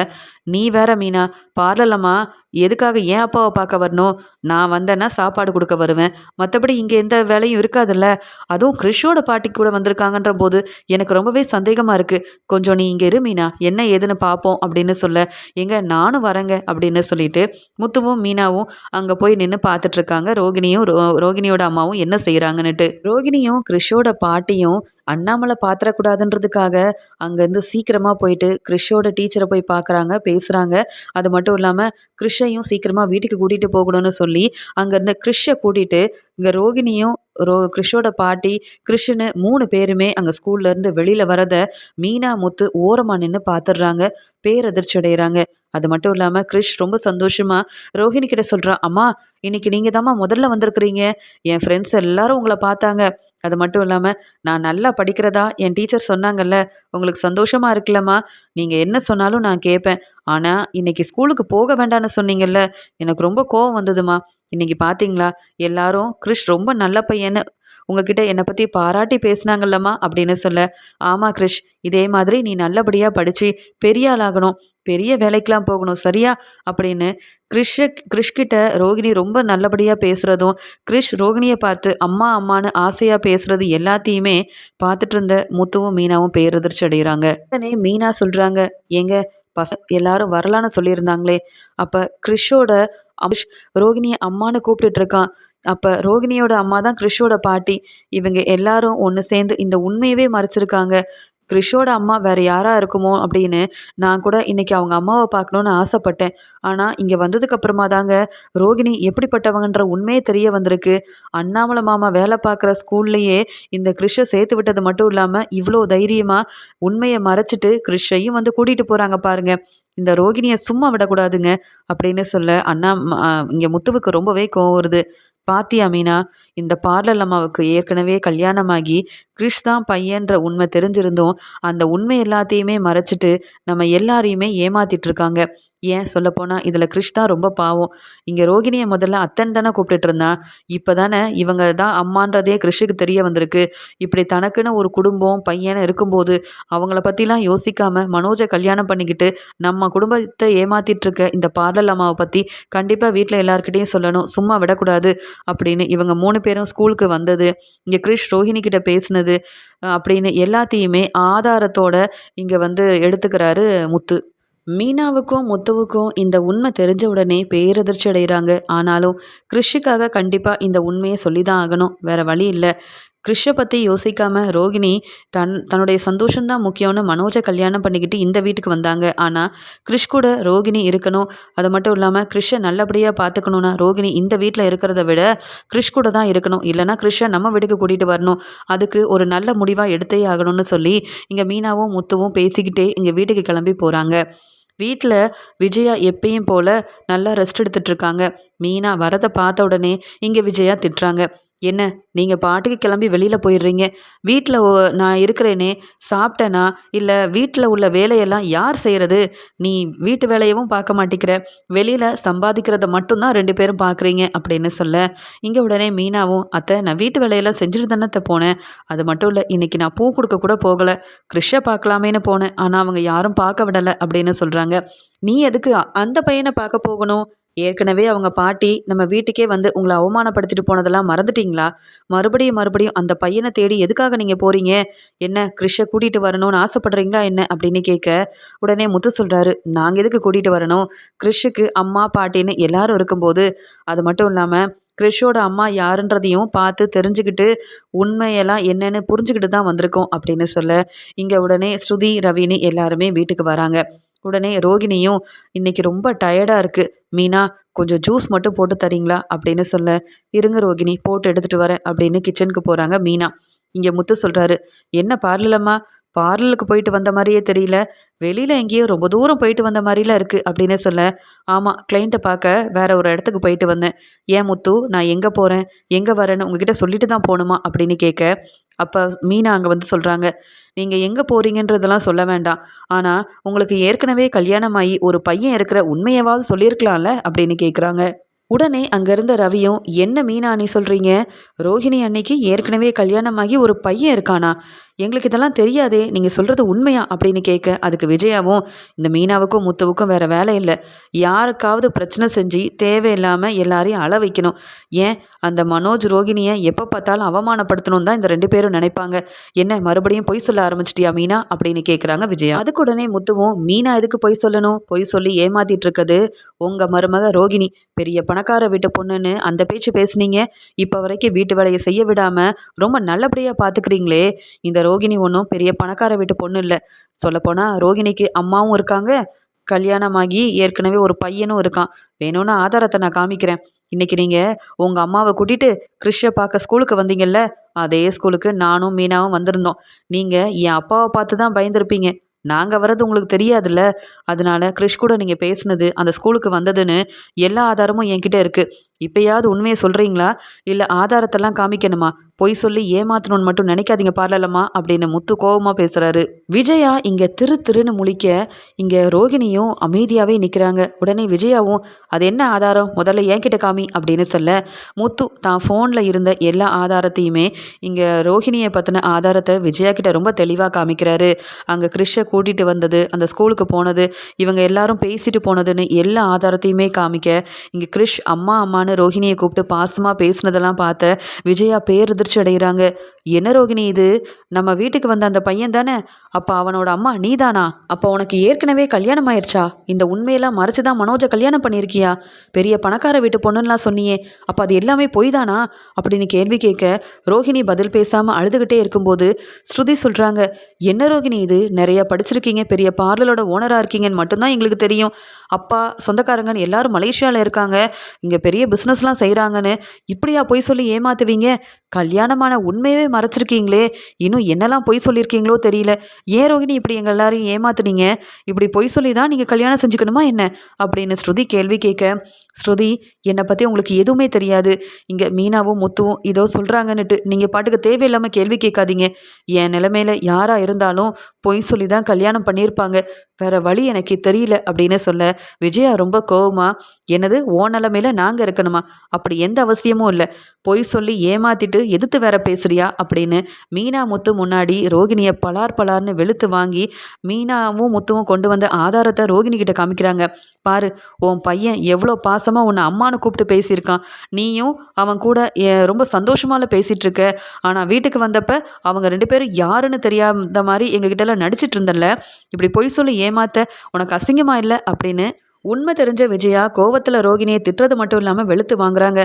நீ வேற மீனா பார்லலம்மா எதுக்காக ஏன் அப்பாவை பார்க்க வரணும்? நான் வந்தேன்னா சாப்பாடு கொடுக்க வருவேன். மற்றபடி இங்கே எந்த வேலையும் இருக்காதுல்ல. அதுவும் கிறிஷோட பாட்டி கூட வந்திருக்காங்கன்ற போது எனக்கு ரொம்பவே சந்தேகமாக இருக்குது கொஞ்சம் நீ இங்கே இரு மீனா என்ன ஏதுன்னு பார்ப்போம் அப்படின்னு சொல்ல எங்க நானும் வரேங்க அப்படின்னு சொல்லிட்டு முத்துவும் மீனாவும் அங்கே போய் நின்று பார்த்துட்ருக்காங்க ரோகிணியும் ரோகிணியோட அம்மாவும் என்ன செய்கிறாங்கன்னுட்டு ரோகிணியும் கிறிஷோட பாட்டியும் அண்ணாமலை பாத்திரக்கூடாதுன்றதுக்காக அங்கேருந்து சீக்கிரமாக போயிட்டு கிறிஷோட டீச்சரை போய் பார்க்குறாங்க பேசுகிறாங்க அது மட்டும் இல்லாமல் கிறிஷையும் சீக்கிரமாக வீட்டுக்கு கூட்டிகிட்டு போகணும்னு சொல்லி அங்கேருந்து கிறிஷை கூட்டிகிட்டு இங்கே ரோகிணியும் ரோ கிறிஷோட பாட்டி கிருஷ்ணு மூணு பேருமே அங்கே ஸ்கூல்லேருந்து வெளியில் வரதை மீனா முத்து ஓரமாக நின்று பார்த்துடுறாங்க பேரதிர்ச்சி அடைகிறாங்க அது மட்டும் இல்லாமல் கிரிஷ் ரொம்ப சந்தோஷமாக ரோஹிணி கிட்ட சொல்கிறான் அம்மா இன்னைக்கு நீங்கள் தாம்மா முதல்ல வந்திருக்கிறீங்க. என் ஃப்ரெண்ட்ஸ் எல்லாரும் உங்களை பார்த்தாங்க. அது மட்டும் இல்லாமல் நான் நல்லா படிக்கிறதா என் டீச்சர் சொன்னாங்கல்ல உங்களுக்கு சந்தோஷமாக இருக்குல்லம்மா நீங்கள் என்ன சொன்னாலும் நான் கேட்பேன் ஆனால் இன்னைக்கு ஸ்கூலுக்கு போக வேண்டாம்னு சொன்னீங்கல்ல எனக்கு ரொம்ப கோவம் வந்ததுமா இன்னைக்கு பார்த்தீங்களா எல்லாரும் கிறிஷ் ரொம்ப நல்ல பையன்னு உங்ககிட்ட என்னை பற்றி பாராட்டி பேசினாங்கல்லம்மா அப்படின்னு சொல்ல ஆமாம் கிரிஷ் இதே மாதிரி நீ நல்லபடியாக படித்து பெரிய ஆளாகணும் பெரிய வேலைக்கெலாம் போகணும் சரியா? அப்படின்னு கிறிஷ கிறிஷ்கிட்ட ரோகிணி ரொம்ப நல்லபடியாக பேசுகிறதும் கிறிஷ் ரோகிணியை பார்த்து அம்மா அம்மானு ஆசையாக பேசுகிறது எல்லாத்தையுமே பார்த்துட்டு இருந்த முத்துவும் மீனாவும் பேரதிர்ச்சி அடைகிறாங்க உடனே மீனா சொல்கிறாங்க எங்க பச எல்லாரும் வரலான்னு சொல்லியிருந்தாங்களே. அப்போ கிறிஷோட அமிஷ் ரோகிணியை அம்மானு கூப்பிட்டுட்டு இருக்கான் அப்போ ரோகிணியோட அம்மா தான் கிறிஷோட பாட்டி. இவங்க எல்லாரும் ஒன்று சேர்ந்து இந்த உண்மையவே மறைச்சிருக்காங்க. கிறிஷோட அம்மா வேறு யாராக இருக்குமோ அப்படின்னு நான் கூட இன்றைக்கி அவங்க அம்மாவை பார்க்கணுன்னு ஆசைப்பட்டேன். ஆனால் இங்கே வந்ததுக்கப்புறமா தாங்க ரோகிணி எப்படிப்பட்டவங்கன்ற உண்மையே தெரிய வந்திருக்கு. அண்ணாமலை மாமா வேலை பார்க்குற ஸ்கூல்லையே இந்த கிறிஷை சேர்த்து விட்டது மட்டும் இல்லாமல் இவ்வளோ தைரியமாக உண்மையை மறைச்சிட்டு கிறிஷையும் வந்து கூட்டிகிட்டு போகிறாங்க பாருங்கள் இந்த ரோகிணியை சும்மா விடக்கூடாதுங்க அப்படின்னு சொல்ல அண்ணா இங்கே முத்துவுக்கு ரொம்பவே கோவம் வருது. பாத்தியா மீனா இந்த பார்லர் அம்மாவுக்கு ஏற்கனவே கல்யாணமாகி கிறிஷ் தான் பையன்ற உண்மை தெரிஞ்சிருந்தோம் அந்த உண்மை எல்லாத்தையுமே மறைச்சிட்டு நம்ம எல்லாரையுமே ஏமாத்திட்டு இருக்காங்க. ஏன் சொல்லப்போனால் இதில் கிறிஷ் தான் ரொம்ப பாவம். இங்கே ரோகிணியை முதல்ல அத்தன் தானே கூப்பிட்டுட்டு இருந்தான் இப்போ தானே இவங்க தான் அம்மான்றதே கிறிஷுக்கு தெரிய வந்திருக்கு. இப்படி தனக்குன்னு ஒரு குடும்பம் பையனை இருக்கும்போது அவங்கள பற்றிலாம் யோசிக்காமல் மனோஜை கல்யாணம் பண்ணிக்கிட்டு நம்ம குடும்பத்தை ஏமாத்திட்டு இருக்க இந்த பார்லர் அம்மாவை பற்றி கண்டிப்பாக வீட்டில் எல்லாருக்கிட்டையும் சொல்லணும். சும்மா விடக்கூடாது அப்படின்னு இவங்க மூணு பேரும் ஸ்கூலுக்கு வந்தது. இங்கே கிறிஷ் ரோஹிணி கிட்ட பேசினது. அப்படின்னு எல்லாத்தையுமே ஆதாரத்தோட இங்கே வந்து எடுத்துக்கிறாரு முத்து. மீனாவுக்கும் முத்துவுக்கும் இந்த உண்மை தெரிஞ்ச உடனே பேரதிர்ச்சி அடைகிறாங்க. ஆனாலும் கிறிஷுக்காக கண்டிப்பாக இந்த உண்மையை சொல்லி தான் ஆகணும். வேறு வழி இல்லை. கிறிஷை பற்றி யோசிக்காமல் ரோகிணி தன் தன்னுடைய சந்தோஷம்தான் முக்கியம்னு மனோஜை கல்யாணம் பண்ணிக்கிட்டு இந்த வீட்டுக்கு வந்தாங்க. ஆனால் கிறிஷ் கூட ரோகிணி இருக்கணும். அது மட்டும் இல்லாமல் கிறிஷை நல்லபடியாக பார்த்துக்கணுன்னா ரோகிணி இந்த வீட்டில் இருக்கிறத விட கிறிஷ் கூட தான் இருக்கணும். இல்லைனா கிறிஷை நம்ம வீட்டுக்கு கூட்டிகிட்டு வரணும். அதுக்கு ஒரு நல்ல முடிவாக எடுத்தே ஆகணும்னு சொல்லி இங்கே மீனாவும் முத்துவும் பேசிக்கிட்டே இங்கே வீட்டுக்கு கிளம்பி போகிறாங்க வீட்டில் விஜயா எப்பயும் போல் நல்லா ரெஸ்ட் எடுத்துகிட்ருக்காங்க மீனா வரதை பார்த்த உடனே இங்கே விஜயா திட்டுறாங்க. என்ன நீங்கள் பாட்டுக்கு கிளம்பி வெளியில் போயிடுறீங்க? வீட்டில் நான் இருக்கிறேனே சாப்பிட்டேனா? இல்லை வீட்டில் உள்ள வேலையெல்லாம் யார் செய்கிறது நீ வீட்டு வேலையவும் பார்க்க மாட்டேங்கிற வெளியில் சம்பாதிக்கிறத மட்டும்தான் ரெண்டு பேரும் பார்க்குறீங்க அப்படின்னு சொல்ல. இங்கே உடனே மீனாவும் அத்தை நான் வீட்டு வேலையெல்லாம் செஞ்சுட்டு தானே போனேன். அது மட்டும் இல்லை இன்றைக்கி நான் பூ கொடுக்க கூட போகலை. கிறிஷை பார்க்கலாமேன்னு போனேன். ஆனால் அவங்க யாரும் பார்க்க விடலை அப்படின்னு சொல்கிறாங்க நீ எதுக்கு அந்த பையனை பார்க்க போகணும்? ஏற்கனவே அவங்க பாட்டி நம்ம வீட்டுக்கே வந்து உங்களை அவமானப்படுத்திட்டு போனதெல்லாம் மறந்துட்டீங்களா? மறுபடியும் மறுபடியும் அந்த பையனை தேடி எதுக்காக நீங்கள் போகிறீங்க என்ன கிறிஷை கூட்டிகிட்டு வரணும்னு ஆசைப்படுறீங்களா என்ன? அப்படின்னு கேட்க உடனே முத்து சொல்கிறாரு நாங்கள் எதுக்கு கூட்டிகிட்டு வரணும்? கிறிஷுக்கு அம்மா பாட்டின்னு எல்லாரும் இருக்கும்போது அது மட்டும் இல்லாமல் கிறிஷோட அம்மா யாருன்றதையும் பார்த்து தெரிஞ்சுக்கிட்டு உண்மையெல்லாம் என்னென்னு புரிஞ்சுக்கிட்டு தான் வந்திருக்கோம் அப்படின்னு சொல்ல இங்கே உடனே ஸ்ருதி ரவின்னு எல்லாருமே வீட்டுக்கு வராங்க. உடனே ரோகிணியும் இன்னைக்கு ரொம்ப டயர்டாக இருக்குது மீனா கொஞ்சம் ஜூஸ் மட்டும் போட்டு தரீங்களா? அப்படின்னு சொல்ல இருங்க ரோகிணி போட்டு எடுத்துகிட்டு வரேன் அப்படின்னு கிச்சனுக்கு போகிறாங்க மீனா. இங்கே முத்து சொல்கிறாரு என்ன பார்லலம்மா? பார்லருக்கு போயிட்டு வந்த மாதிரியே தெரியல. வெளியில் எங்கேயோ ரொம்ப தூரம் போயிட்டு வந்த மாதிரிலாம் இருக்குது அப்படின்னு சொல்ல ஆமாம் கிளைண்ட்டை பார்க்க வேற ஒரு இடத்துக்கு போயிட்டு வந்தேன். ஏன் முத்து நான் எங்கே போகிறேன் எங்கே வரேன்னு உங்ககிட்ட சொல்லிட்டு தான் போகணுமா? அப்படின்னு கேட்க அப்போ மீனா அங்கே வந்து சொல்கிறாங்க நீங்கள் எங்கே போகிறீங்கன்றதெல்லாம் சொல்ல வேண்டாம். ஆனால் உங்களுக்கு ஏற்கனவே கல்யாணமாகி ஒரு பையன் இருக்கிற உண்மையவாவது சொல்லியிருக்கலாம்ல? அப்படின்னு கேட்குறாங்க உடனே அங்கேருந்த ரவியும் என்ன மீனா நீ சொல்கிறீங்க ரோஹிணி அன்னைக்கு ஏற்கனவே கல்யாணமாகி ஒரு பையன் இருக்கானா? எங்களுக்கு இதெல்லாம் தெரியாதே நீங்கள் சொல்கிறது உண்மையா? அப்படின்னு கேட்க அதுக்கு விஜயாவும் இந்த மீனாவுக்கும் முத்துவுக்கும் வேறு வேலை இல்லை. யாருக்காவது பிரச்சனை செஞ்சு தேவையில்லாமல் எல்லாரையும் அள வைக்கணும். ஏன்? அந்த மனோஜ் ரோகிணியை எப்போ பார்த்தாலும் அவமானப்படுத்தணும் தான் இந்த ரெண்டு பேரும் நினைப்பாங்க. என்ன மறுபடியும் பொய் சொல்ல ஆரம்பிச்சிட்டியா மீனா? அப்படின்னு கேட்குறாங்க விஜயா. அதுக்கு உடனே முத்துவும் மீனா எதுக்கு பொய் சொல்லணும்? பொய் சொல்லி ஏமாத்திட்டு இருக்குது. உங்கள் மருமக ரோகிணி பெரிய பணக்கார வீட்டு பொண்ணுன்னு அந்த பேச்சு பேசுனீங்க. இப்போ வரைக்கும் வீட்டு வேலையை செய்ய விடாமல் ரொம்ப நல்லபடியாக பார்த்துக்கிறீங்களே இந்த ரோகிணி ஒன்றும் பெரிய பணக்கார வீட்டு பொண்ணு இல்லை. சொல்லப்போனால் ரோகிணிக்கு அம்மாவும் இருக்காங்க. கல்யாணமாகி ஏற்கனவே ஒரு பையனும் இருக்கான். வேணும்னா ஆதாரத்தை நான் காமிக்கிறேன். இன்றைக்கி நீங்கள் உங்கள் அம்மாவை கூட்டிகிட்டு கிறிஷை பார்க்க ஸ்கூலுக்கு வந்தீங்கல்ல அதே ஸ்கூலுக்கு நானும் மீனாவும் வந்திருந்தோம். நீங்கள் என் அப்பாவை பார்த்து தான் பயந்துருப்பீங்க. நாங்கள் வர்றது உங்களுக்கு தெரியாதுல்ல. அதனால கிறிஷ் கூட நீங்கள் பேசுனது அந்த ஸ்கூலுக்கு வந்ததுன்னு எல்லா ஆதாரமும் என்கிட்ட இருக்குது இப்போயாவது உண்மையை சொல்கிறீங்களா இல்லை ஆதாரத்தெல்லாம் காமிக்கணுமா? பொய் சொல்லி ஏமாத்தணும்னு மட்டும் நினைக்காதீங்க பார்லலம்மா அப்படின்னு முத்து கோபமாக பேசுகிறாரு விஜயா இங்கே திரு திருன்னு முழிக்க இங்கே ரோகிணியும் அமைதியாகவே நிற்கிறாங்க உடனே விஜயாவும் அது என்ன ஆதாரம்? முதல்ல என்கிட்ட காமி அப்படின்னு சொல்ல முத்து தான் ஃபோனில் இருந்த எல்லா ஆதாரத்தையுமே இங்கே ரோஹிணியை பற்றின ஆதாரத்தை விஜயா கிட்ட ரொம்ப தெளிவாக காமிக்கிறாரு. அங்கே கிறிஷை கூட்டிகிட்டு வந்தது அந்த ஸ்கூலுக்கு போனது இவங்க எல்லாரும் பேசிட்டு போனதுன்னு எல்லா ஆதாரத்தையுமே காமிக்க இங்கே கிறிஷ் அம்மா அம்மானு ரோஹிணியை கூப்பிட்டு பாசமாக பேசினதெல்லாம் பார்த்த விஜயா பேரதிர்ச்சி அடைகிறாங்க என்ன ரோகிணி இது? நம்ம வீட்டுக்கு வந்த அந்த பையன் தானே? அப்போ அவனோட அம்மா நீ தானா அப்போ உனக்கு ஏற்கனவே கல்யாணம் ஆயிடுச்சா இந்த உண்மையெல்லாம் மறைச்சு தான் மனோஜை கல்யாணம் பண்ணியிருக்கியா? பெரிய பணக்கார வீட்டு பொண்ணுலாம் சொன்னியே அப்போ அது எல்லாமே பொய் தானா அப்படின்னு கேள்வி கேட்க ரோஹிணி பதில் பேசாமல் அழுதுகிட்டே இருக்கும்போது ஸ்ருதி சொல்கிறாங்க என்ன ரோகிணி இது? நிறைய படிச்சிருக்கீங்க பெரிய பார்லரோட ஓனராக இருக்கீங்கன்னு மட்டும்தான் எங்களுக்கு தெரியும். அப்பா சொந்தக்காரங்கன்னு எல்லாரும் மலேசியாவில் இருக்காங்க. இங்கே பெரிய பிஸ்னஸ்லாம் செய்கிறாங்கன்னு இப்படியா பொய் சொல்லி ஏமாத்துவீங்க? கல்யாணமான உண்மையவே மறைச்சிருக்கீங்களே. இன்னும் என்னெல்லாம் பொய் சொல்லியிருக்கீங்களோ தெரியல. ஏன் ரோகிணி இப்படி எங்கள் எல்லாரையும் ஏமாத்துனீங்க? இப்படி பொய் சொல்லி தான் நீங்கள் கல்யாணம் செஞ்சுக்கணுமா என்ன? அப்படின்னு ஸ்ருதி கேள்வி கேட்க ஸ்ருதி என்னை பற்றி உங்களுக்கு எதுவுமே தெரியாது. இங்கே மீனாவும் முத்துவும் இதோ சொல்கிறாங்கன்னுட்டு நீங்கள் பாட்டுக்கு தேவையில்லாமல் கேள்வி கேட்காதீங்க. என் நிலமையில் யாராக இருந்தாலும் பொய் சொல்லி தான் கல்யாணம் பண்ணியிருப்பாங்க. வேற வழி எனக்கு தெரியல அப்படின்னு சொல்ல விஜயா ரொம்ப கோவமா என்னது ஓ நிலமையில நாங்கள் இருக்கணுமா? அப்படி எந்த அவசியமும் இல்லை. பொய் சொல்லி ஏமாத்திட்டு எதிர்த்து வேற பேசுறியா? அப்படின்னு மீனா முத்து முன்னாடி ரோகிணியை பலார் பலார்னு வெளுத்து வாங்கி மீனாவும் முத்துவும் கொண்டு வந்த ஆதாரத்தை ரோகிணி கிட்ட காமிக்கிறாங்க. பாரு உன் பையன் எவ்வளோ பாசமாக உன்னை அம்மானு கூப்பிட்டு பேசியிருக்கான். நீயும் அவன் கூட ரொம்ப சந்தோஷமால பேசிகிட்டு இருக்க ஆனால் வீட்டுக்கு வந்தப்ப அவங்க ரெண்டு பேரும் யாருன்னு தெரியாத மாதிரி எங்ககிட்டலாம் நடிச்சிட்டு இருந்தல இப்படி பொய் சொல்லி ஏமாத்த உனக்கு அசிங்கமாக இல்லை? அப்படின்னு உண்மை தெரிஞ்ச விஜயா கோவத்தில் ரோகிணியை திட்டுறது மட்டும் இல்லாமல் வெளுத்து வாங்குறாங்க.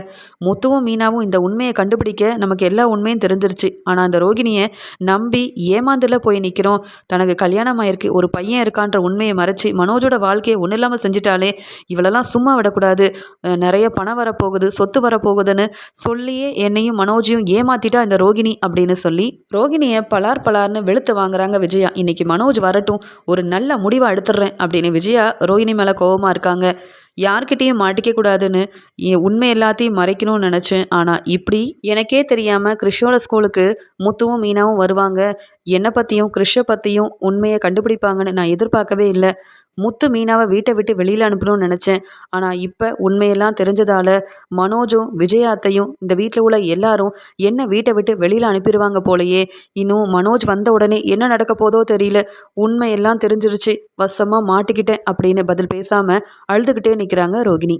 முத்துவும் மீனாவும் இந்த உண்மையை கண்டுபிடிக்க நமக்கு எல்லா உண்மையும் தெரிஞ்சிருச்சு. ஆனால் அந்த ரோகிணியை நம்பி ஏமாந்துல போய் நிற்கிறோம் தனக்கு கல்யாணம் ஆயிருக்கு ஒரு பையன் இருக்கான்ற உண்மையை மறைச்சி மனோஜோட வாழ்க்கையை ஒன்றும் இல்லாமல் செஞ்சிட்டாலே இவளெல்லாம் சும்மா விடக்கூடாது. நிறைய பணம் வரப்போகுது சொத்து வரப்போகுதுன்னு சொல்லியே என்னையும் மனோஜையும் ஏமாத்திட்டா இந்த ரோகிணி அப்படின்னு சொல்லி ரோகிணியை பலார் பலார்னு வெளுத்து வாங்குறாங்க விஜயா. இன்னைக்கு மனோஜ் வரட்டும் ஒரு நல்ல முடிவை எடுத்துடுறேன் அப்படின்னு விஜயா ரோகிணி மேலே கோவமாக இருக்காங்க. யார்கிட்டேயும் மாட்டிக்க கூடாதுன்னு என் உண்மை எல்லாத்தையும் மறைக்கணும்னு நினச்சேன். ஆனால் இப்படி எனக்கே தெரியாமல் கிறிஷோட ஸ்கூலுக்கு முத்துவும் மீனாவும் வருவாங்க. என்னை பற்றியும் கிறிஷை பற்றியும் உண்மையை கண்டுபிடிப்பாங்கன்னு நான் எதிர்பார்க்கவே இல்லை. முத்து மீனாவை வீட்டை விட்டு வெளியில் அனுப்பணும்னு நினச்சேன். ஆனால் இப்போ உண்மையெல்லாம் தெரிஞ்சதால மனோஜும் விஜயாத்தையும் இந்த வீட்டில் உள்ள எல்லாரும் என்ன வீட்டை விட்டு வெளியில் அனுப்பிடுவாங்க போலயே. இன்னும் மனோஜ் வந்த உடனே என்ன நடக்க போதோ தெரியல. உண்மையெல்லாம் தெரிஞ்சிருச்சு. வசமாக மாட்டிக்கிட்டேன் அப்படின்னு பதில் பேசாமல் அழுதுகிட்டே நிற்கிறாங்க ரோகிணி.